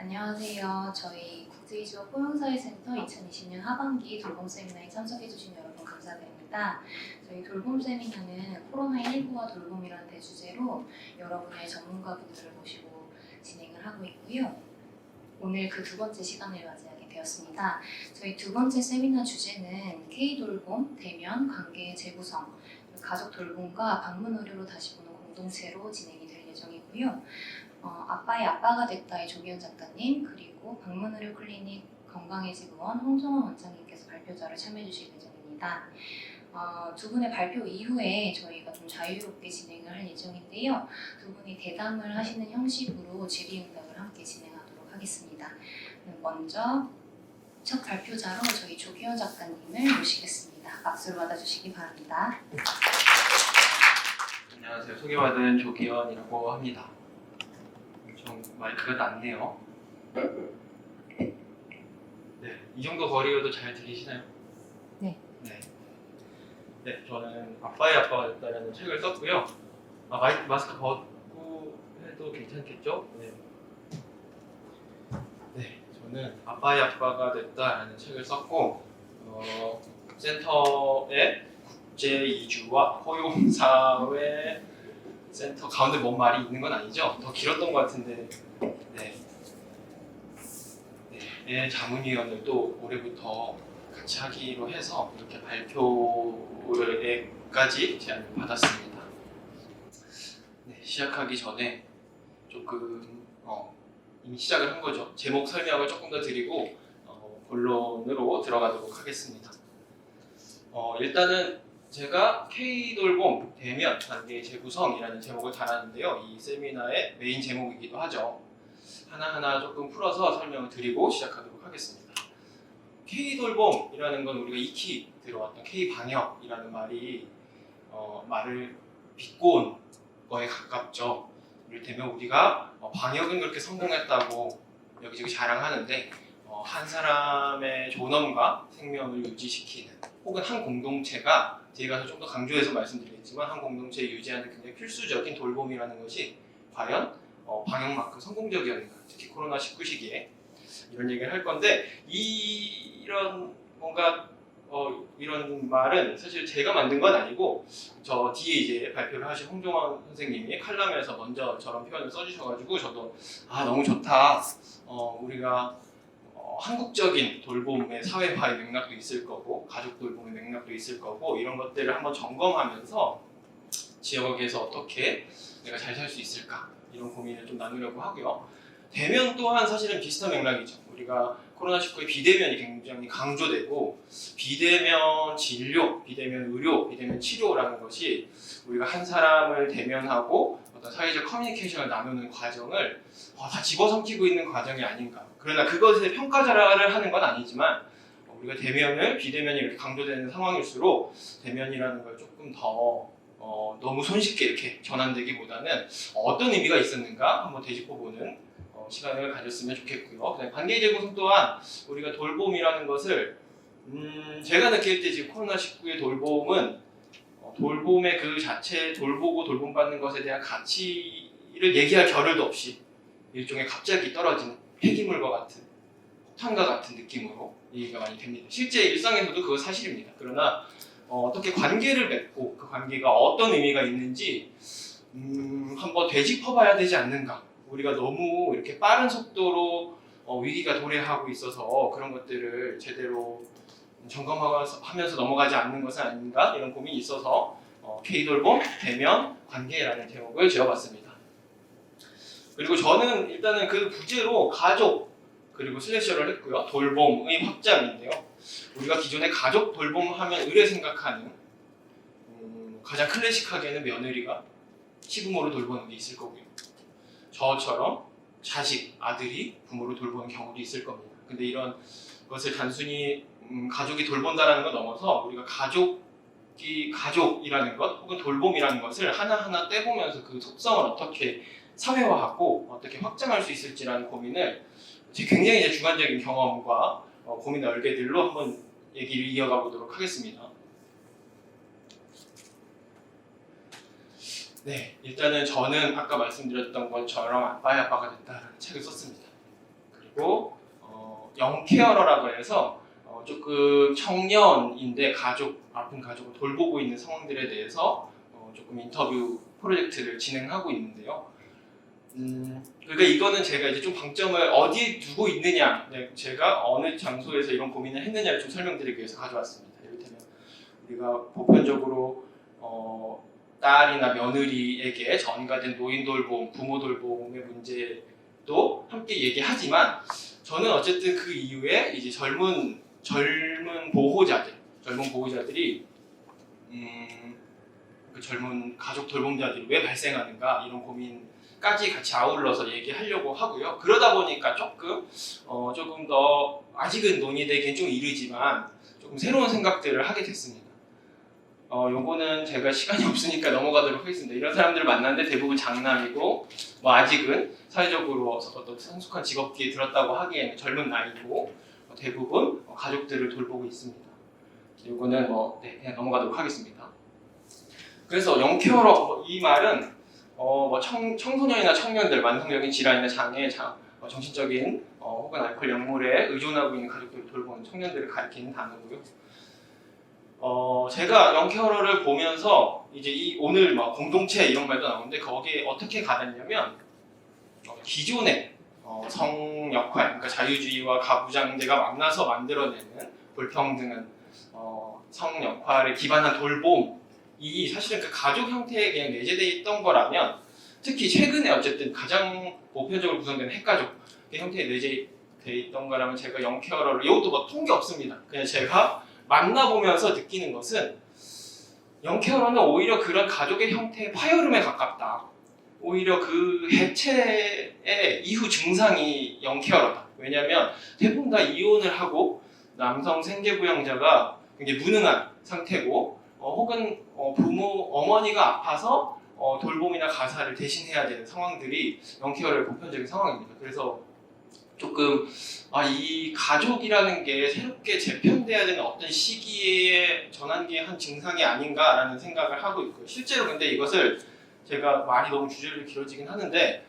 안녕하세요. 저희 국제이주와 포용사회센터 2020년 하반기 돌봄 세미나에 참석해주신 여러분 감사드립니다. 저희 돌봄 세미나는 코로나19와 돌봄이라는 대주제로 여러분의 전문가분들을 모시고 진행을 하고 있고요. 오늘 그 두 번째 시간을 맞이하게 되었습니다. 저희 두 번째 세미나 주제는 K돌봄, 대면, 관계의 재구성, 가족 돌봄과 방문 의료로 다시 보는 공동체로 진행이 될 예정이고요. 어, 아빠의 아빠가 됐다의 조기현 작가님 그리고 방문의료 클리닉 건강해지구원 홍정원 원장님께서 발표자로 참여해 주실 예정입니다. 어, 두 분의 발표 이후에 저희가 좀 자유롭게 진행을 할 예정인데요. 두 분이 대담을 하시는 형식으로 질의응답을 함께 진행하도록 하겠습니다. 먼저 첫 발표자로 저희 조기현 작가님을 모시겠습니다. 박수를 받아주시기 바랍니다. 안녕하세요. 소개받은 조기현이라고 합니다. 좀 마이크가 낮네요. 네, 이 정도 거리여도 잘 들리시나요? 네. 네. 네, 저는 아빠의 아빠가 됐다라는 책을 썼고요. 아, 마이, 마스크 벗고 해도 괜찮겠죠? 네. 네, 저는 아빠의 아빠가 됐다라는 책을 썼고, 어, 센터의 국제 이주와 포용 사회 센터 가운데 뭔 말이 있는 건 아니죠? 더 길었던 것 같은데 네. 네, 예, 자문위원을 또 올해부터 같이 하기로 해서 이렇게 발표에까지 제안을 받았습니다. 네, 시작하기 전에 조금 어, 이미 시작을 한 거죠. 제목 설명을 조금 더 드리고 어, 본론으로 들어가도록 하겠습니다. 어, 일단은 제가 K돌봄 대면 관계 재구성이라는 제목을 달았는데요. 이 세미나의 메인 제목이기도 하죠. 하나하나 조금 풀어서 설명을 드리고 시작하도록 하겠습니다. K돌봄이라는 건 우리가 익히 들어왔던 K방역이라는 말이 어, 말을 비꼬은 거에 가깝죠. 이를테면 우리가 어, 방역은 그렇게 성공했다고 여기저기 자랑하는데 어, 한 사람의 존엄과 생명을 유지시키는 혹은 한 공동체가 뒤에 가서 좀 더 강조해서 말씀드리겠지만 한 공동체 유지하는 굉장히 필수적인 돌봄이라는 것이 과연 어, 방역만큼 성공적이었는가 특히 코로나 19 시기에 이런 얘기를 할 건데 이, 이런 뭔가 어, 이런 말은 사실 제가 만든 건 아니고 저 뒤에 이제 발표를 하신 홍종원 선생님이 칼럼에서 먼저 저런 표현을 써주셔가지고 저도 아 너무 좋다. 어, 우리가 어, 한국적인 돌봄의 사회화의 맥락도 있을 거고 가족 돌봄의 맥락도 있을 거고 이런 것들을 한번 점검하면서 지역에서 어떻게 내가 잘 살 수 있을까 이런 고민을 좀 나누려고 하고요. 대면 또한 사실은 비슷한 맥락이죠. 우리가 코로나19의 비대면이 굉장히 강조되고 비대면 진료, 비대면 의료, 비대면 치료라는 것이 우리가 한 사람을 대면하고 어떤 사회적 커뮤니케이션을 나누는 과정을 어, 다 집어삼키고 있는 과정이 아닌가. 그러나 그것에 평가자를 하는 건 아니지만 어, 우리가 대면을 비대면이 이렇게 강조되는 상황일수록 대면이라는 걸 조금 더 어, 너무 손쉽게 이렇게 전환되기보다는 어떤 의미가 있었는가 한번 되짚어보는 어, 시간을 가졌으면 좋겠고요. 관계 재구성 또한 우리가 돌봄이라는 것을 음, 제가 느낄 때 지금 코로나19의 돌봄은 어, 돌봄의 그 자체 돌보고 돌봄받는 것에 대한 가치를 얘기할 겨를도 없이 일종의 갑자기 떨어지는 폐기물과 같은 폭탄과 같은 느낌으로 얘기가 많이 됩니다. 실제 일상에서도 그거 사실입니다. 그러나 어, 떻게 관계를 맺고 그 관계가 어떤 의미가 있는지 음, 한번 되짚어봐야 되지 않는가. 우리가 너무 이렇게 빠른 속도로 어, 위기가 도래하고 있어서 그런 것들을 제대로 점검하면서 넘어가지 않는 것은 아닌가 이런 고민이 있어서 어, K돌봄 대면 관계라는 제목을 지어봤습니다. 그리고 저는 일단은 그 부제로 가족 그리고 슬래셔를 했고요. 돌봄의 확장인데요. 우리가 기존에 가족 돌봄 하면 의뢰 생각하는 음, 가장 클래식하게는 며느리가 시부모를 돌보는 게 있을 거고요. 저처럼 자식, 아들이 부모를 돌보는 경우도 있을 겁니다. 근데 이런 것을 단순히 음, 가족이 돌본다라는 것 넘어서 우리가 가족이 가족이라는 것 혹은 돌봄이라는 것을 하나하나 떼보면서 그 속성을 어떻게 사회화하고 어떻게 확장할 수 있을지라는 고민을 제 굉장히 이제 주관적인 경험과 어, 고민 얼개들로 한번 얘기를 이어가 보도록 하겠습니다. 네, 일단은 저는 아까 말씀드렸던 것처럼 아빠의 아빠가 됐다라는 책을 썼습니다. 그리고 어, 영케어러라고 해서 어, 조금 청년인데 가족 아픈 가족을 돌보고 있는 상황들에 대해서 어, 조금 인터뷰 프로젝트를 진행하고 있는데요. 음, 그러니까 이거는 제가 이제 좀 방점을 어디에 두고 있느냐, 네, 제가 어느 장소에서 이런 고민을 했느냐를 좀 설명드리기 위해서 가져왔습니다. 이를테면 우리가 보편적으로 어, 딸이나 며느리에게 전가된 노인 돌봄, 부모 돌봄의 문제도 함께 얘기하지만 저는 어쨌든 그 이후에 이제 젊은 젊은 보호자들, 젊은 보호자들이 음, 그 젊은 가족 돌봄자들이 왜 발생하는가 이런 고민까지 같이 아울러서 얘기하려고 하고요. 그러다 보니까 조금 어, 조금 더 아직은 논의되기엔 좀 이르지만 조금 새로운 생각들을 하게 됐습니다. 어, 요거는 제가 시간이 없으니까 넘어가도록 하겠습니다. 이런 사람들을 만났는데 대부분 장남이고, 뭐 아직은 사회적으로 어떤 성숙한 직업기에 들었다고 하기에는 젊은 나이고, 어, 대부분 어, 가족들을 돌보고 있습니다. 요거는 뭐, 네, 그냥 넘어가도록 하겠습니다. 그래서 영케어러, 뭐이 말은, 어, 뭐 청, 청소년이나 청년들, 만성적인 질환이나 장애, 자, 어, 정신적인, 어, 혹은 알코올 약물에 의존하고 있는 가족들을 돌보는 청년들을 가리키는 단어고요. 어, 제가 영케어러를 보면서 이제 이 오늘 막 공동체 이런 말도 나오는데 거기에 어떻게 가닿냐면 어, 기존의 어, 성 역할, 그러니까 자유주의와 가부장제가 만나서 만들어내는 불평등한 어, 성 역할에 기반한 돌봄 이 사실은 그 가족 형태에 그냥 내재돼 있던 거라면 특히 최근에 어쨌든 가장 보편적으로 구성되는 핵가족 형태에 내재돼 있던 거라면 제가 영케어러를 이것도 뭐 통계 없습니다. 그냥 제가 만나보면서 느끼는 것은 영케어러는 오히려 그런 가족의 형태의 파열음에 가깝다. 오히려 그 해체의 이후 증상이 영케어러다. 왜냐하면 대부분 다 이혼을 하고 남성 생계부양자가 굉장히 무능한 상태고 어, 혹은 어, 부모 어머니가 아파서 어, 돌봄이나 가사를 대신해야 되는 상황들이 영케어러의 보편적인 상황입니다. 그래서 조금 아, 이 가족이라는 게 새롭게 재편돼야 되는 어떤 시기에 전환기의 한 증상이 아닌가라는 생각을 하고 있고요. 실제로 근데 이것을 제가 말이 너무 주제를 길어지긴 하는데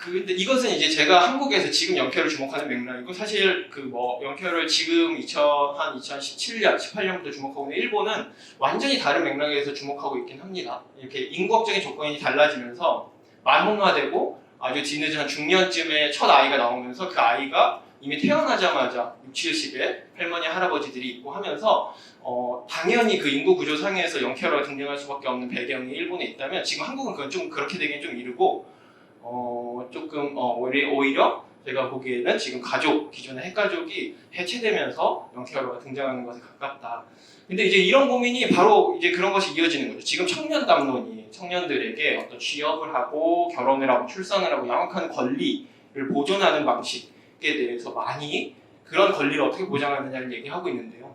그 근데 이것은 이제 제가 한국에서 지금 영케어를 주목하는 맥락이고 사실 그뭐 영케어를 지금 2000, 한 2017년, 18년부터 주목하고 있는 일본은 완전히 다른 맥락에서 주목하고 있긴 합니다. 이렇게 인구학적인 조건이 달라지면서 만혼화되고 아주 뒤늦은 한 중년쯤에 첫 아이가 나오면서 그 아이가 이미 태어나자마자 6, 70에 할머니, 할아버지들이 있고 하면서 어, 당연히 그 인구 구조 상에서 영케어가 등장할 수밖에 없는 배경이 일본에 있다면 지금 한국은 그건 좀 그렇게 되긴 좀 이르고 어, 조금 어, 오히려, 오히려 제가 보기에는 지금 가족 기존의 핵가족이 해체되면서 영케어가 등장하는 것에 가깝다. 근데 이제 이런 고민이 바로 이제 그런 것이 이어지는 거죠. 지금 청년 담론이 청년들에게 어떤 취업을 하고 결혼을 하고 출산을 하고 양육하는 권리를 보존하는 방식에 대해서 많이 그런 권리를 어떻게 보장하느냐를 얘기하고 있는데요.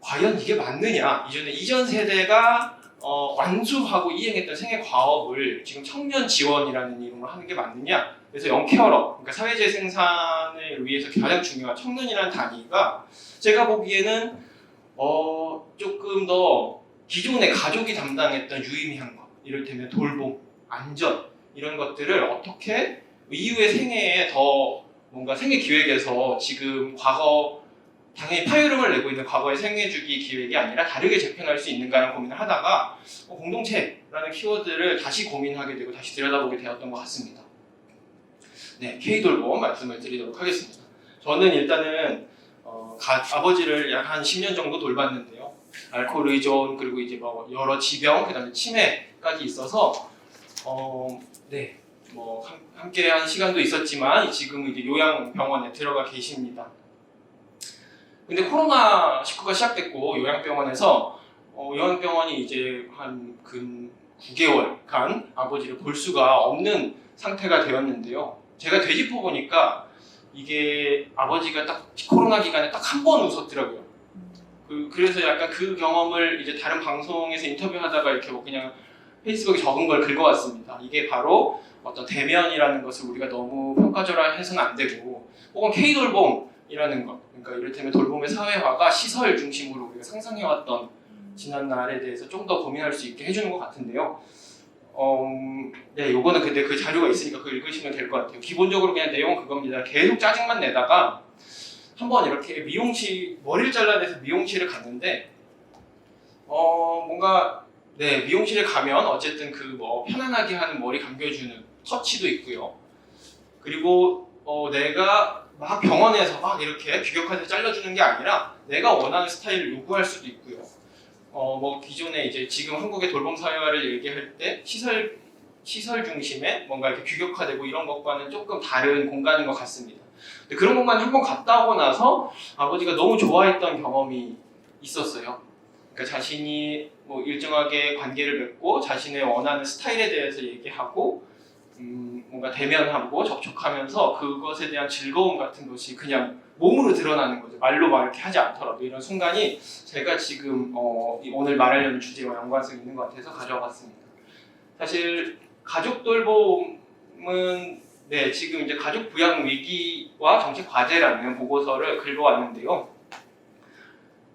과연 이게 맞느냐? 이전에 이전 세대가 어, 완수하고 이행했던 생애 과업을 지금 청년 지원이라는 이름으로 하는 게 맞느냐? 그래서 영케어러, 그러니까 사회재 생산을 위해서 가장 중요한 청년이라는 단위가 제가 보기에는 어, 조금 더 기존의 가족이 담당했던 유의미한 것, 이를테면 돌봄, 안전 이런 것들을 어떻게 이후의 생애에 더 뭔가 생애 기획에서 지금 과거 당연히 파열음을 내고 있는 과거의 생애 주기 기획이 아니라 다르게 재편할 수 있는가라는 고민을 하다가 어, 공동체라는 키워드를 다시 고민하게 되고 다시 들여다보게 되었던 것 같습니다. 네, K 돌봄 말씀을 드리도록 하겠습니다. 저는 일단은 어, 가- 아버지를 약 한 10년 정도 돌봤는데요. 알코올 의존 그리고 이제 뭐 여러 지병 그다음에 치매까지 있어서 어, 네. 뭐 함- 함께 한 시간도 있었지만 지금은 이제 요양병원에 들어가 계십니다. 근데 코로나 19가 시작됐고 요양병원에서 어, 요양병원이 이제 한 근 9개월간 아버지를 볼 수가 없는 상태가 되었는데요. 제가 되짚어 보니까 이게 아버지가 딱 코로나 기간에 딱 한 번 웃었더라고요. 그, 그래서 약간 그 경험을 이제 다른 방송에서 인터뷰하다가 이렇게 뭐 그냥 페이스북에 적은 걸 긁어왔습니다. 이게 바로 어떤 대면이라는 것을 우리가 너무 평가절하해서는 안 되고 혹은 K돌봄이라는 것 그러니까 이를테면 돌봄의 사회화가 시설 중심으로 우리가 상상해왔던 지난 날에 대해서 좀 더 고민할 수 있게 해주는 것 같은데요. 어, 음, 네, 요거는 근데 그 자료가 있으니까 그거 읽으시면 될 것 같아요. 기본적으로 그냥 내용은 그겁니다. 계속 짜증만 내다가 한번 이렇게 미용실 머리를 잘라내서 미용실을 갔는데 어 뭔가 네 미용실에 가면 어쨌든 그 뭐 편안하게 하는 머리 감겨주는 터치도 있고요. 그리고 어 내가 막 병원에서 막 이렇게 규격화해서 잘라주는 게 아니라 내가 원하는 스타일을 요구할 수도 있고요. 어 뭐 기존에 이제 지금 한국의 돌봄 사회화를 얘기할 때 시설 시설 중심의 뭔가 이렇게 규격화되고 이런 것과는 조금 다른 공간인 것 같습니다. 근데 그런 공간에 한번 갔다 오고 나서 아버지가 너무 좋아했던 경험이 있었어요. 그러니까 자신이 뭐 일정하게 관계를 맺고 자신의 원하는 스타일에 대해서 얘기하고 음, 뭔가 대면하고 접촉하면서 그것에 대한 즐거움 같은 것이 그냥 몸으로 드러나는 거죠. 말로 막 이렇게 하지 않더라도 이런 순간이 제가 지금 어, 이 오늘 말하려는 주제와 연관성 있는 것 같아서 가져와 봤습니다. 사실 가족 돌봄은 네 지금 이제 가족 부양 위기와 정책 과제라는 보고서를 긁어왔는데요.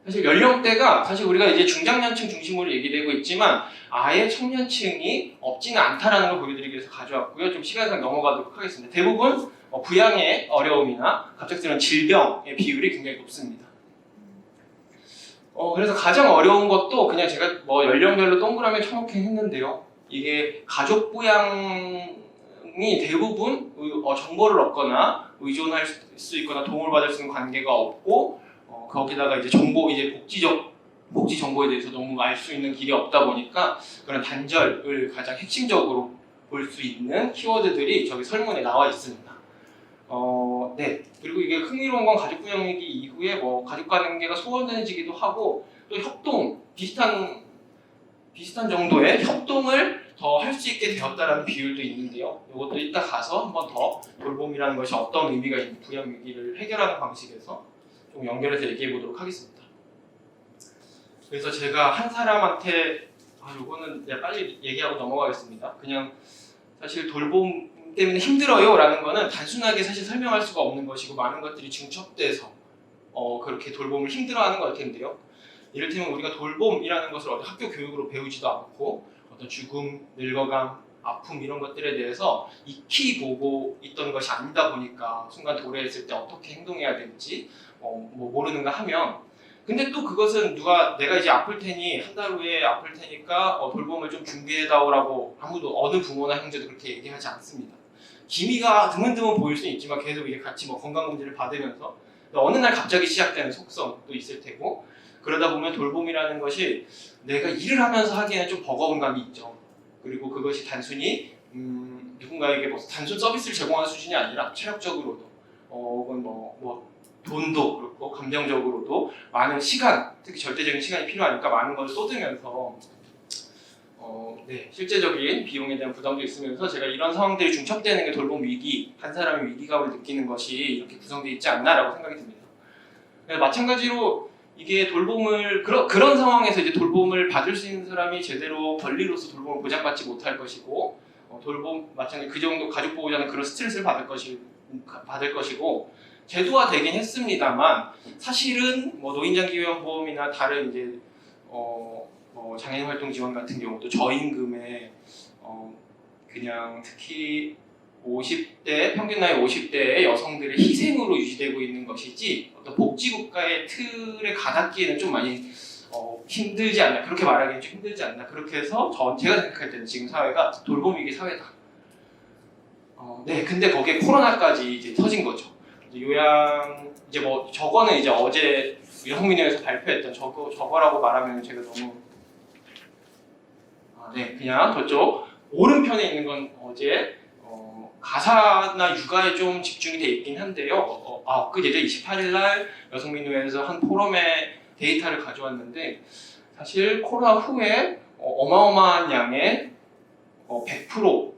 사실 연령대가 사실 우리가 이제 중장년층 중심으로 얘기되고 있지만 아예 청년층이 없지는 않다라는 걸 보여드리기 위해서 가져왔고요. 좀 시간상 넘어가도록 하겠습니다. 대부분 어, 부양의 어려움이나 갑작스러운 질병의 비율이 굉장히 높습니다. 어, 그래서 가장 어려운 것도 그냥 제가 뭐 연령별로 동그라미 쳐놓긴 했는데요. 이게 가족 부양이 대부분 의- 어, 정보를 얻거나 의존할 수 있거나 도움을 받을 수 있는 관계가 없고 어, 거기다가 이제 정보 이제 복지적 복지 정보에 대해서 너무 알 수 있는 길이 없다 보니까 그런 단절을 가장 핵심적으로 볼 수 있는 키워드들이 저기 설문에 나와 있습니다. 어, 네. 그리고 이게 흥미로운 건 가족 부양 위기 이후에 뭐 가족 관계가 소원해지기도 하고 또 협동 비슷한 비슷한 정도의 협동을 더 할 수 있게 되었다라는 비율도 있는데요. 이것도 이따 가서 한번 더 돌봄이라는 것이 어떤 의미가 있는 부양 위기를 해결하는 방식에서 좀 연결해서 얘기해 보도록 하겠습니다. 그래서 제가 한 사람한테 아 요거는 내가 빨리 얘기하고 넘어가겠습니다. 그냥 사실 돌봄 때문에 힘들어요라는 거는 단순하게 사실 설명할 수가 없는 것이고 많은 것들이 중첩돼서 어 그렇게 돌봄을 힘들어하는 걸 텐데요. 이를테면 우리가 돌봄이라는 것을 어떤 학교 교육으로 배우지도 않고 어떤 죽음, 늙어감, 아픔 이런 것들에 대해서 익히 보고 있던 것이 아니다 보니까 순간 도래했을 때 어떻게 행동해야 될지 어, 뭐 모르는가 하면 근데 또 그것은 누가 내가 이제 아플 테니 한 달 후에 아플 테니까 어, 돌봄을 좀 준비해다오라고 아무도 어느 부모나 형제도 그렇게 얘기하지 않습니다. 기미가 드문드문 보일 수는 있지만 계속 이제 같이 뭐 건강검진을 받으면서 어느 날 갑자기 시작되는 속성도 있을 테고 그러다 보면 돌봄이라는 것이 내가 일을 하면서 하기에는 좀 버거운 감이 있죠. 그리고 그것이 단순히 음, 누군가에게 뭐 단순 서비스를 제공하는 수준이 아니라 체력적으로도 어, 혹은 뭐, 뭐 돈도 그렇고 감정적으로도 많은 시간, 특히 절대적인 시간이 필요하니까 많은 걸 쏟으면서 어, 네, 실제적인 비용에 대한 부담도 있으면서 제가 이런 상황들이 중첩되는 게 돌봄 위기, 한 사람이 위기감을 느끼는 것이 이렇게 구성되어 있지 않나라고 생각이 듭니다. 네, 마찬가지로 이게 돌봄을 그런 그런 상황에서 이제 돌봄을 받을 수 있는 사람이 제대로 권리로서 돌봄을 보장받지 못할 것이고 어, 돌봄 마찬가지 그 정도 가족 보호자는 그런 스트레스를 받을 것이 받을 것이고 제도화 되긴 했습니다만 사실은 뭐 노인장기요양보험이나 다른 이제 어, 뭐 장애인 활동 지원 같은 경우도 저임금에 어, 그냥 특히 50대 평균 나이 50대의 여성들의 희생으로 유지되고 있는 것이지 어떤 복지국가의 틀에 가닿기에는 좀 많이 어, 힘들지 않나 그렇게 말하기는 좀 힘들지 않나 그렇게 해서 저 제가 생각할 때는 지금 사회가 돌봄 위기 사회다. 어, 네, 근데 거기에 코로나까지 이제 터진 거죠. 요양 이제 뭐 저거는 이제 어제 여성민회에서 발표했던 저거 저거라고 말하면 제가 너무 아, 네 그냥 저쪽 오른편에 있는 건 어제 어, 가사나 육아에 좀 집중이 돼 있긴 한데요. 어, 아, 엊그제 28일 날 여성민회에서 한 포럼에 데이터를 가져왔는데 사실 코로나 후에 어, 마어마한 양의 어, 100%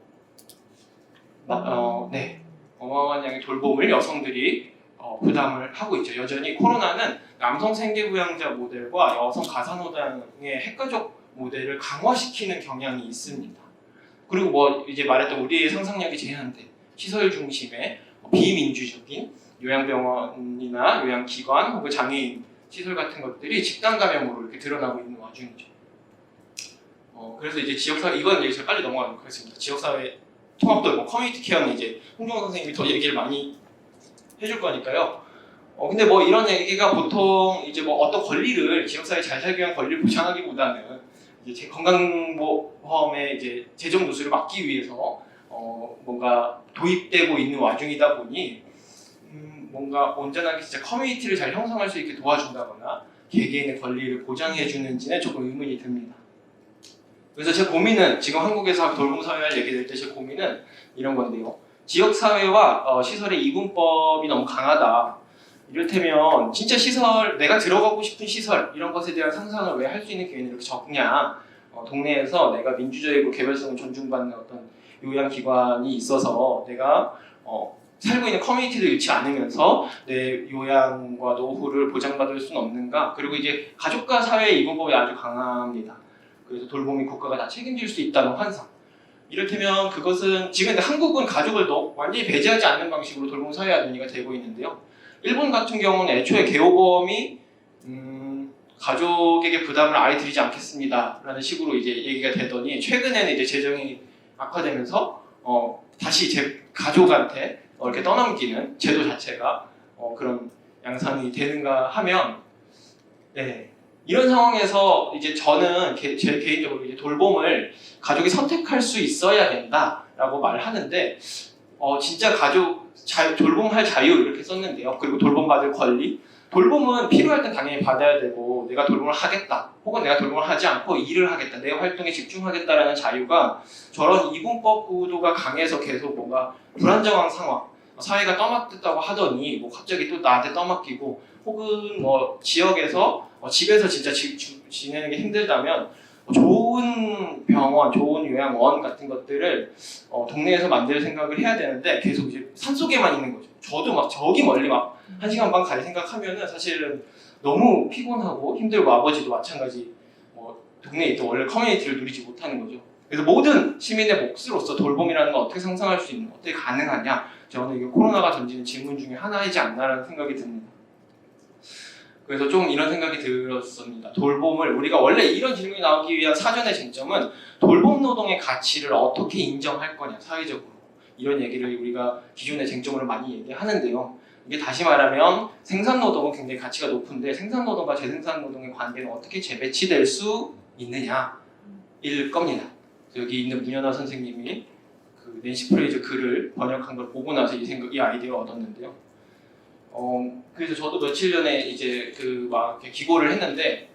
마- 어, 네 어마어마한 양의 돌봄을 여성들이 어, 부담을 하고 있죠. 여전히 코로나는 남성 생계부양자 모델과 여성 가사노당의 핵가족 모델을 강화시키는 경향이 있습니다. 그리고 뭐 이제 말했던 우리의 상상력이 제한된 시설 중심의 비민주적인 요양병원이나 요양기관 혹은 장애인 시설 같은 것들이 집단 감염으로 이렇게 드러나고 있는 와중이죠. 어, 그래서 이제 지역사회 이건 이제 제가 빨리 넘어가도록 하겠습니다. 지역사회 통합도 뭐 커뮤니티 케어는 이제 홍종원 선생님이 더 얘기를 많이 해줄 거니까요. 어, 근데 뭐 이런 얘기가 보통 이제 뭐 어떤 권리를 지역사회 잘 살기 위한 권리를 보장하기보다는 이제 제 건강보험의 이제 재정 누수를 막기 위해서 어, 뭔가 도입되고 있는 와중이다 보니 음, 뭔가 온전하게 진짜 커뮤니티를 잘 형성할 수 있게 도와준다거나 개개인의 권리를 보장해 주는지는 조금 의문이 듭니다. 그래서 제 고민은 지금 한국에서 돌봄사회를 얘기될 때 제 고민은 이런 건데요. 지역사회와 어, 시설의 이분법이 너무 강하다. 이를테면 진짜 시설 내가 들어가고 싶은 시설 이런 것에 대한 상상을 왜 할 수 있는 기회는 이렇게 적냐? 어, 동네에서 내가 민주적이고 개별성을 존중받는 어떤 요양기관이 있어서 내가 어, 살고 있는 커뮤니티를 잃지 않으면서 내 요양과 노후를 보장받을 수는 없는가? 그리고 이제 가족과 사회의 이분법이 아주 강합니다. 그래서 돌봄이 국가가 다 책임질 수 있다는 환상. 이를테면 그것은 지금 한국은 가족을 너, 완전히 배제하지 않는 방식으로 돌봄 사회화 논의가 되고 있는데요. 일본 같은 경우는 애초에 개호보험이 음, 가족에게 부담을 아예 드리지 않겠습니다라는 식으로 이제 얘기가 되더니 최근에는 이제 재정이 악화되면서 어, 다시 제 가족한테 어, 이렇게 떠넘기는 제도 자체가 어, 그런 양상이 되는가 하면 네. 이런 상황에서 이제 저는 개- 제 개인적으로 이제 돌봄을 가족이 선택할 수 있어야 된다라고 말하는데 어, 진짜 가족 자, 돌봄할 자유 이렇게 썼는데요. 그리고 돌봄받을 권리. 돌봄은 필요할 땐 당연히 받아야 되고 내가 돌봄을 하겠다 혹은 내가 돌봄을 하지 않고 일을 하겠다 내 활동에 집중하겠다라는 자유가 저런 이분법 구도가 강해서 계속 뭔가 불안정한 상황 사회가 떠맡겠다고 하더니 뭐 갑자기 또 나한테 떠맡기고 혹은 뭐 지역에서 어, 집에서 진짜 지, 주- 지내는 게 힘들다면 어, 좋은 병원, 좋은 요양원 같은 것들을 어, 동네에서 만들 생각을 해야 되는데 계속 이제 산속에만 있는 거죠. 저도 막 저기 멀리 막 한 시간 반 갈 생각하면은 사실은 너무 피곤하고 힘들고 아버지도 마찬가지 뭐 동네에 있던 원래 커뮤니티를 누리지 못하는 거죠. 그래서 모든 시민의 몫으로서 돌봄이라는 건 어떻게 상상할 수 있는, 어떻게 가능하냐? 저는 이게 코로나가 던지는 질문 중에 하나이지 않나라는 생각이 듭니다. 그래서 좀 이런 생각이 들었습니다. 돌봄을 우리가 원래 이런 질문이 나오기 위한 사전의 쟁점은 돌봄 노동의 가치를 어떻게 인정할 거냐 사회적으로 이런 얘기를 우리가 기존의 쟁점으로 많이 얘기하는데요. 이게 다시 말하면 생산 노동은 굉장히 가치가 높은데 생산 노동과 재생산 노동의 관계는 어떻게 재배치될 수 있느냐일 겁니다. 여기 있는 문현아 선생님이 그 낸시 프레이저 글을 번역한 걸 보고 나서 이 생각, 이 아이디어를 얻었는데요. 어, 그래서 저도 며칠 전에 이제 그 막 기고를 했는데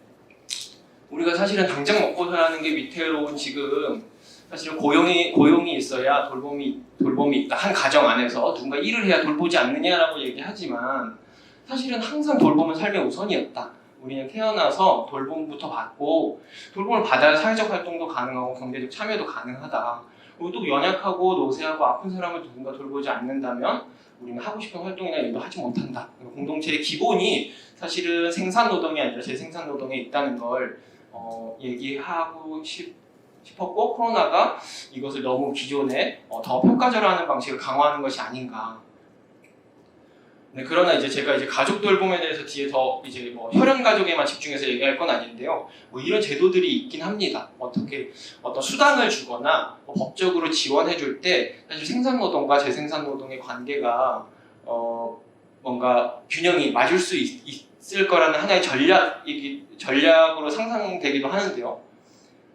우리가 사실은 당장 먹고 사는 게 위태로운 지금 사실은 고용이 고용이 있어야 돌봄이 돌봄이 있다 한 가정 안에서 누군가 일을 해야 돌보지 않느냐라고 얘기하지만 사실은 항상 돌봄은 삶의 우선이었다. 우리는 태어나서 돌봄부터 받고 돌봄을 받아야 사회적 활동도 가능하고 경제적 참여도 가능하다. 그리고 또 연약하고 노쇠하고 아픈 사람을 누군가 돌보지 않는다면 우리는 하고 싶은 활동이나 일도 하지 못한다. 공동체의 기본이 사실은 생산 노동이 아니라 재생산 노동에 있다는 걸 어, 얘기하고 싶, 싶었고 코로나가 이것을 너무 기존에 어, 더 평가절하하는 방식을 강화하는 것이 아닌가. 네, 그러나 이제 제가 이제 가족 돌봄에 대해서 뒤에 더 이제 뭐 혈연 가족에만 집중해서 얘기할 건 아닌데요. 뭐 이런 제도들이 있긴 합니다. 어떻게 어떤 수당을 주거나 뭐 법적으로 지원해 줄 때 사실 생산 노동과 재생산 노동의 관계가 어 뭔가 균형이 맞을 수 있, 있을 거라는 하나의 전략이기 전략으로 상상되기도 하는데요.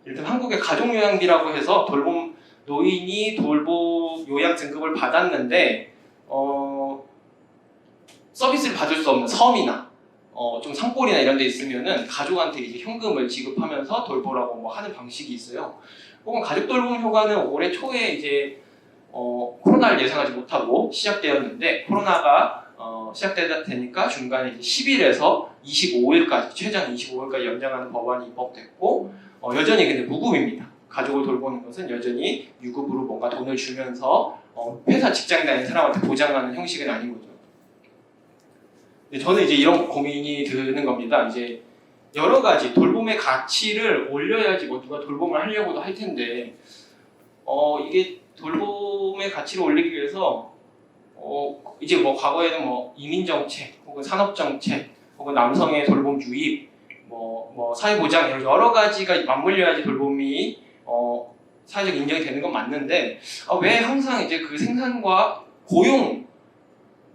일단 한국의 가족 요양비라고 해서 돌봄 노인이 돌봄 요양 등급을 받았는데 어 서비스를 받을 수 없는 섬이나 어, 좀 산골이나 이런 데 있으면은 가족한테 이제 현금을 지급하면서 돌보라고 뭐 하는 방식이 있어요. 혹은 가족 돌봄 휴가는 올해 초에 이제 어, 코로나를 예상하지 못하고 시작되었는데 코로나가 어, 시작되니까 중간에 이제 10일에서 25일까지 최장 25일까지 연장하는 법안이 입법됐고 어, 여전히 근데 무급입니다. 가족을 돌보는 것은 여전히 유급으로 뭔가 돈을 주면서 어, 회사 직장 다니는 사람한테 보장하는 형식은 아닌 거죠. 저는 이제 이런 고민이 드는 겁니다. 이제 여러 가지 돌봄의 가치를 올려야지 뭐 누가 돌봄을 하려고도 할 텐데 어 이게 돌봄의 가치를 올리기 위해서 어 이제 뭐 과거에는 뭐 이민 정책 혹은 산업 정책 혹은 남성의 돌봄 유입 뭐 뭐 사회 보장 이런 여러 가지가 맞물려야지 돌봄이 어, 사회적 인정이 되는 건 맞는데 아, 왜 항상 이제 그 생산과 고용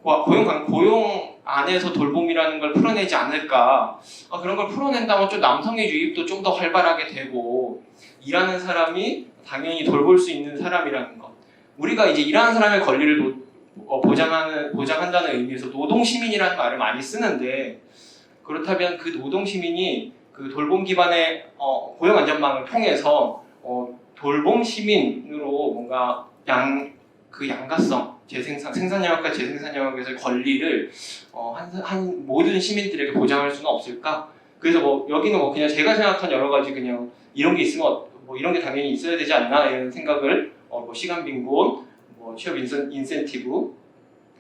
과 고용 관- 고용 안에서 돌봄이라는 걸 풀어내지 않을까. 아, 그런 걸 풀어낸다면 좀 남성의 유입도 좀 더 활발하게 되고 일하는 사람이 당연히 돌볼 수 있는 사람이라는 것. 우리가 이제 일하는 사람의 권리를 노- 어, 보장하는 보장한다는 의미에서 노동 시민이라는 말을 많이 쓰는데 그렇다면 그 노동 시민이 그 돌봄 기반의 어, 고용 안전망을 통해서 어, 돌봄 시민으로 뭔가 양 그 양가성 재생산 생산 영역과 재생산 영역에서의 권리를 어, 한, 한 모든 시민들에게 보장할 수는 없을까? 그래서 뭐 여기는 뭐 그냥 제가 생각한 여러 가지 그냥 이런 게 있으면 어- 뭐 이런 게 당연히 있어야 되지 않나 이런 생각을 어, 뭐 시간 빈곤, 뭐 취업 인센, 인센티브,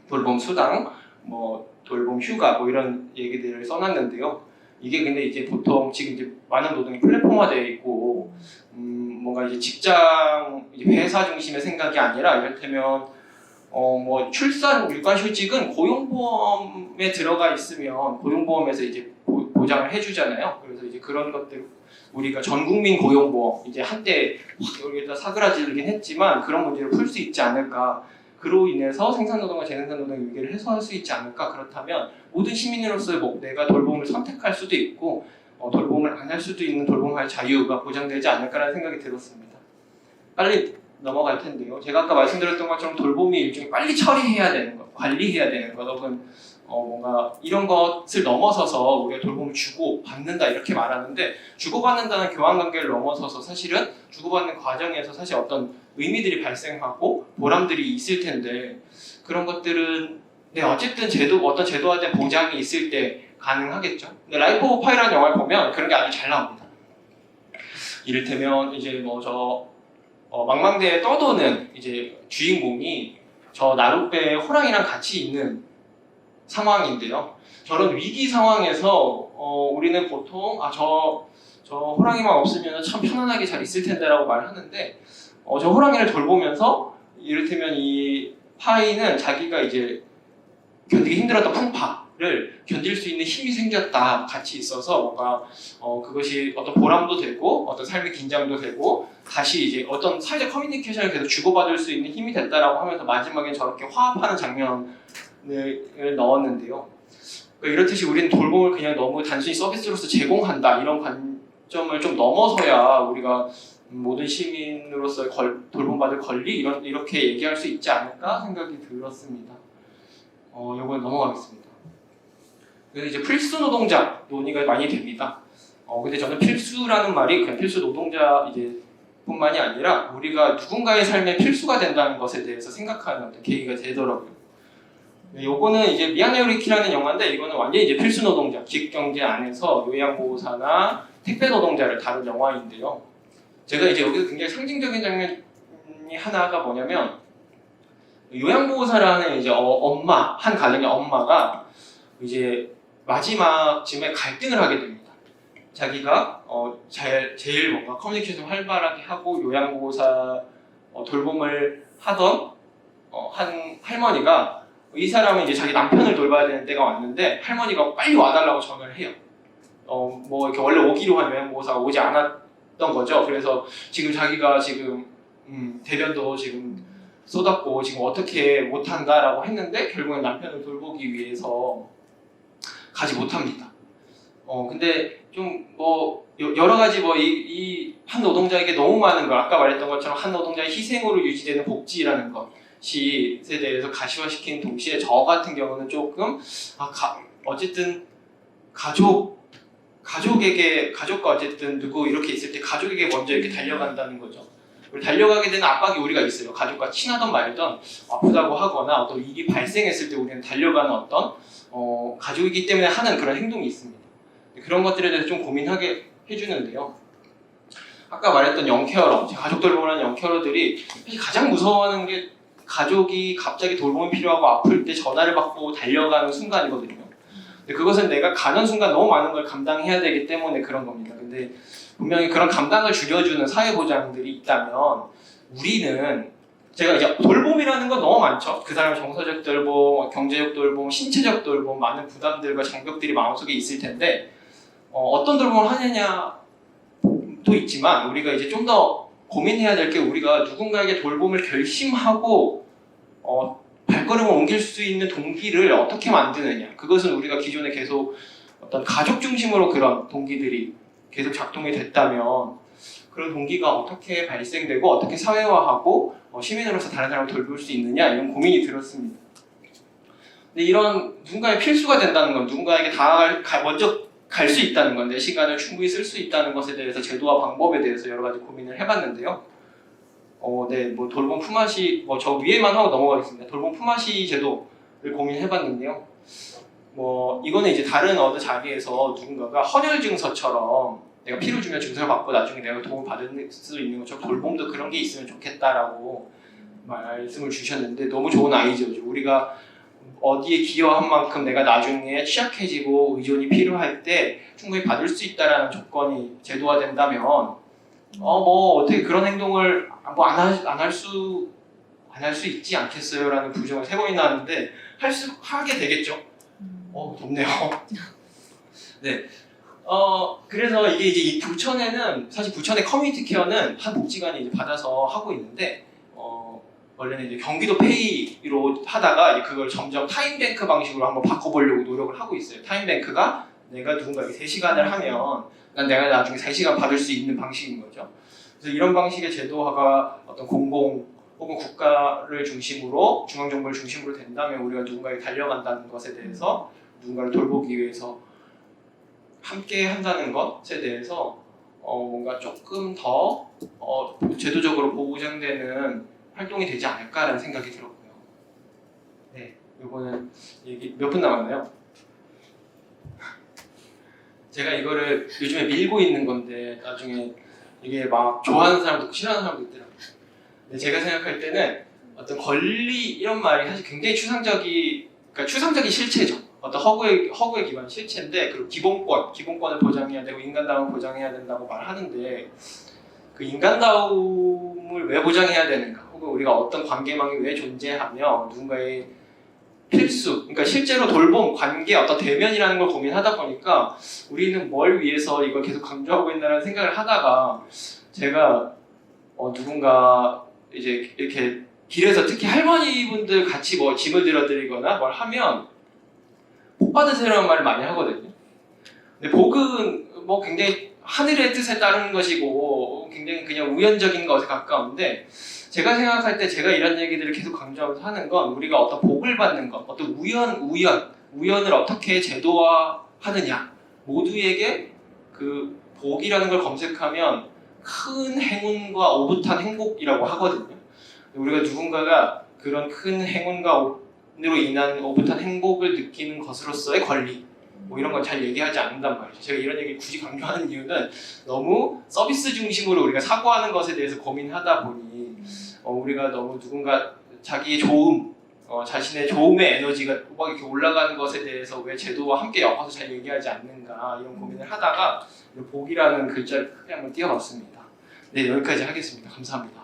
돌봄 수당, 뭐 돌봄 휴가 뭐 이런 얘기들을 써놨는데요. 이게 근데 이제 보통 지금 이제 많은 노동이 플랫폼화되어 있고 음, 뭔가 이제 직장 회사 중심의 생각이 아니라 이를테면 어 뭐 출산 육아 휴직은 고용보험에 들어가 있으면 고용보험에서 이제 보, 보장을 해주잖아요. 그래서 이제 그런 것들 우리가 전 국민 고용보험 이제 한때 확 여기다 사그라지긴 했지만 그런 문제를 풀 수 있지 않을까. 그로 인해서 생산노동과 재생산노동의 위기를 해소할 수 있지 않을까. 그렇다면 모든 시민으로서의 뭐 내가 돌봄을 선택할 수도 있고 어, 돌봄을 안 할 수도 있는 돌봄할 자유가 보장되지 않을까라는 생각이 들었습니다. 빨리 넘어갈 텐데요. 제가 아까 말씀드렸던 것처럼 돌봄이 일종의 빨리 처리해야 되는 것, 관리해야 되는 것, 혹은 어, 뭔가 이런 것을 넘어서서 우리가 돌봄을 주고 받는다 이렇게 말하는데 주고받는다는 교환 관계를 넘어서서 사실은 주고받는 과정에서 사실 어떤 의미들이 발생하고 보람들이 있을 텐데 그런 것들은 네 어쨌든 제도 어떤 제도화된 보장이 있을 때 가능하겠죠. 근데 라이프 오브 파이라는 영화를 보면 그런 게 아주 잘 나옵니다. 이를테면 이제 뭐저 어, 망망대에 떠도는 이제 주인공이 저 나룻배에 호랑이랑 같이 있는 상황인데요. 저런 위기 상황에서 어, 우리는 보통 아저저 호랑이만 없으면 참 편안하게 잘 있을 텐데라고 말하는데 어, 저 호랑이를 돌보면서 이를테면 이 파이는 자기가 이제 견디기 힘들었던 풍파를 견딜 수 있는 힘이 생겼다 같이 있어서 뭔가 어, 그것이 어떤 보람도 되고 어떤 삶의 긴장도 되고 다시 이제 어떤 사회적 커뮤니케이션을 계속 주고받을 수 있는 힘이 됐다라고 하면서 마지막에 저렇게 화합하는 장면을 넣었는데요. 그러니까 이렇듯이 우리는 돌봄을 그냥 너무 단순히 서비스로서 제공한다 이런 관점을 좀 넘어서야 우리가 모든 시민으로서의 걸- 돌봄받을 권리 이런 이렇게 얘기할 수 있지 않을까 생각이 들었습니다. 어, 요거 넘어가겠습니다. 그래서 이제 필수 노동자 논의가 많이 됩니다. 어, 근데 저는 필수라는 말이 그냥 필수 노동자 이제 뿐만이 아니라 우리가 누군가의 삶에 필수가 된다는 것에 대해서 생각하는 어떤 계기가 되더라고요. 네, 요거는 이제 미안해요 리키라는 영화인데 이거는 완전히 이제 필수 노동자, 기획경제 안에서 요양보호사나 택배 노동자를 다룬 영화인데요. 제가 이제 여기서 굉장히 상징적인 장면이 하나가 뭐냐면 요양보호사라는 이제 어- 엄마 한 가정의 엄마가 이제 마지막쯤에 갈등을 하게 됩니다. 자기가 어, 제일, 제일 뭔가 커뮤니케이션 활발하게 하고 요양보호사 어, 돌봄을 하던 어, 한 할머니가 이 사람은 이제 자기 남편을 돌봐야 되는 때가 왔는데 할머니가 빨리 와달라고 전화를 해요. 어, 뭐 이렇게 원래 오기로 한 요양보호사가 오지 않았던 거죠. 그래서 지금 자기가 지금 음, 대변도 지금 쏟았고 지금 어떻게 못한다라고 했는데 결국엔 남편을 돌보기 위해서 가지 못합니다. 어 근데 좀 뭐 여러 가지 뭐 이 한 노동자에게 너무 많은 거 아까 말했던 것처럼 한 노동자의 희생으로 유지되는 복지라는 것이 에 대해서 가시화시키는 동시에 저 같은 경우는 조금 아 가, 어쨌든 가족 가족에게 가족과 어쨌든 누구 이렇게 있을 때 가족에게 먼저 이렇게 달려간다는 거죠. 달려가게 되는 압박이 우리가 있어요. 가족과 친하던 말던 아프다고 하거나 어떤 일이 발생했을 때 우리는 달려가는 어떤 어, 가족이기 때문에 하는 그런 행동이 있습니다. 그런 것들에 대해서 좀 고민하게 해주는데요. 아까 말했던 영케어러, 가족 돌봄하는 영케어러들이 사실 가장 무서워하는 게 가족이 갑자기 돌봄이 필요하고 아플 때 전화를 받고 달려가는 순간이거든요. 근데 그것은 내가 가는 순간 너무 많은 걸 감당해야 되기 때문에 그런 겁니다. 근데 분명히 그런 감당을 줄여주는 사회 보장들이 있다면 우리는 제가 이제 돌봄이라는 건 너무 많죠. 그 사람 정서적 돌봄, 경제적 돌봄, 신체적 돌봄 많은 부담들과 장벽들이 마음속에 있을 텐데 어, 떤 돌봄을 하느냐도 있지만 우리가 이제 좀 더 고민해야 될 게 우리가 누군가에게 돌봄을 결심하고 어, 발걸음을 옮길 수 있는 동기를 어떻게 만드느냐. 그것은 우리가 기존에 계속 어떤 가족 중심으로 그런 동기들이 계속 작동이 됐다면 그런 동기가 어떻게 발생되고 어떻게 사회화하고 어, 시민으로서 다른 사람을 돌볼 수 있느냐 이런 고민이 들었습니다. 근데 이런 누군가의 필수가 된다는 건 누군가에게 다 가- 먼저 갈 수 있다는 건데 시간을 충분히 쓸 수 있다는 것에 대해서 제도와 방법에 대해서 여러 가지 고민을 해봤는데요. 어, 네, 뭐 돌봄 품앗이 뭐 저 위에만 하고 넘어가겠습니다. 돌봄 품앗이 제도를 고민해봤는데요. 뭐 이거는 이제 다른 어느 자리에서 누군가가 헌혈 증서처럼 내가 피를 주면 증서를 받고 나중에 내가 도움을 받을 수 있는 것처럼 돌봄도 그런 게 있으면 좋겠다라고 말씀을 주셨는데 너무 좋은 아이디어죠. 우리가 어디에 기여한 만큼 내가 나중에 취약해지고 의존이 필요할 때 충분히 받을 수 있다라는 조건이 제도화된다면 어뭐 어떻게 그런 행동을 뭐 안할수안 할 수 있지 않겠어요라는 부정을 세 번이나 하는데 할 수 하게 되겠죠. 어 덥네요. 네. 어 그래서 이게 이제 이 부천에는 사실 부천의 커뮤니티 케어는 한 복지관이 이제 받아서 하고 있는데 어 원래는 이제 경기도 페이로 하다가 이제 그걸 점점 타임뱅크 방식으로 한번 바꿔보려고 노력을 하고 있어요. 타임뱅크가 내가 누군가에게 3시간을 하면 난 내가 나중에 3시간 받을 수 있는 방식인 거죠. 그래서 이런 방식의 제도화가 어떤 공공 혹은 국가를 중심으로 중앙정부를 중심으로 된다면 우리가 누군가에게 달려간다는 것에 대해서 누군가를 돌보기 위해서 함께 한다는 것에 대해서 어, 뭔가 조금 더 어, 제도적으로 보장되는 활동이 되지 않을까라는 생각이 들었고요. 네, 이거는 얘기 몇 분 남았나요? 제가 이거를 요즘에 밀고 있는 건데 나중에 이게 막 좋아하는 사람도 싫어하는 사람도 있더라고요. 근데 제가 생각할 때는 어떤 권리 이런 말이 사실 굉장히 추상적이 그러니까 추상적인 실체죠. 어떤 허구에 허구에 기반 실체인데 그리고 기본권 기본권을 보장해야 되고 인간다움을 보장해야 된다고 말하는데 그 인간다움을 왜 보장해야 되는가? 혹은 우리가 어떤 관계망이 왜 존재하며 누군가의 필수 그러니까 실제로 돌봄 관계 어떤 대면이라는 걸 고민하다 보니까 우리는 뭘 위해서 이걸 계속 강조하고 있나라는 생각을 하다가 제가 어, 누군가 이제 이렇게 길에서 특히 할머니분들 같이 뭐 짐을 들어드리거나 뭘 하면 복 받으세요라는 말을 많이 하거든요. 근데 복은 뭐 굉장히 하늘의 뜻에 따르는 것이고 굉장히 그냥 우연적인 것에 가까운데 제가 생각할 때 제가 이런 얘기들을 계속 강조하면서 하는 건 우리가 어떤 복을 받는 것, 어떤 우연, 우연, 우연을 어떻게 제도화하느냐 모두에게 그 복이라는 걸 검색하면 큰 행운과 오붓한 행복이라고 하거든요. 우리가 누군가가 그런 큰 행운과 으로 인한 오붓한 행복을 느끼는 것으로서의 권리 뭐 이런 걸 잘 얘기하지 않는단 말이죠. 제가 이런 얘기를 굳이 강조하는 이유는 너무 서비스 중심으로 우리가 사고하는 것에 대해서 고민하다 보니 어, 우리가 너무 누군가 자기의 좋음, 어, 자신의 좋음의 에너지가 막 이렇게 올라가는 것에 대해서 왜 제도와 함께 엮어서 잘 얘기하지 않는가 이런 고민을 하다가 이 복이라는 글자를 크게 한번 띄워봤습니다. 네 여기까지 하겠습니다. 감사합니다.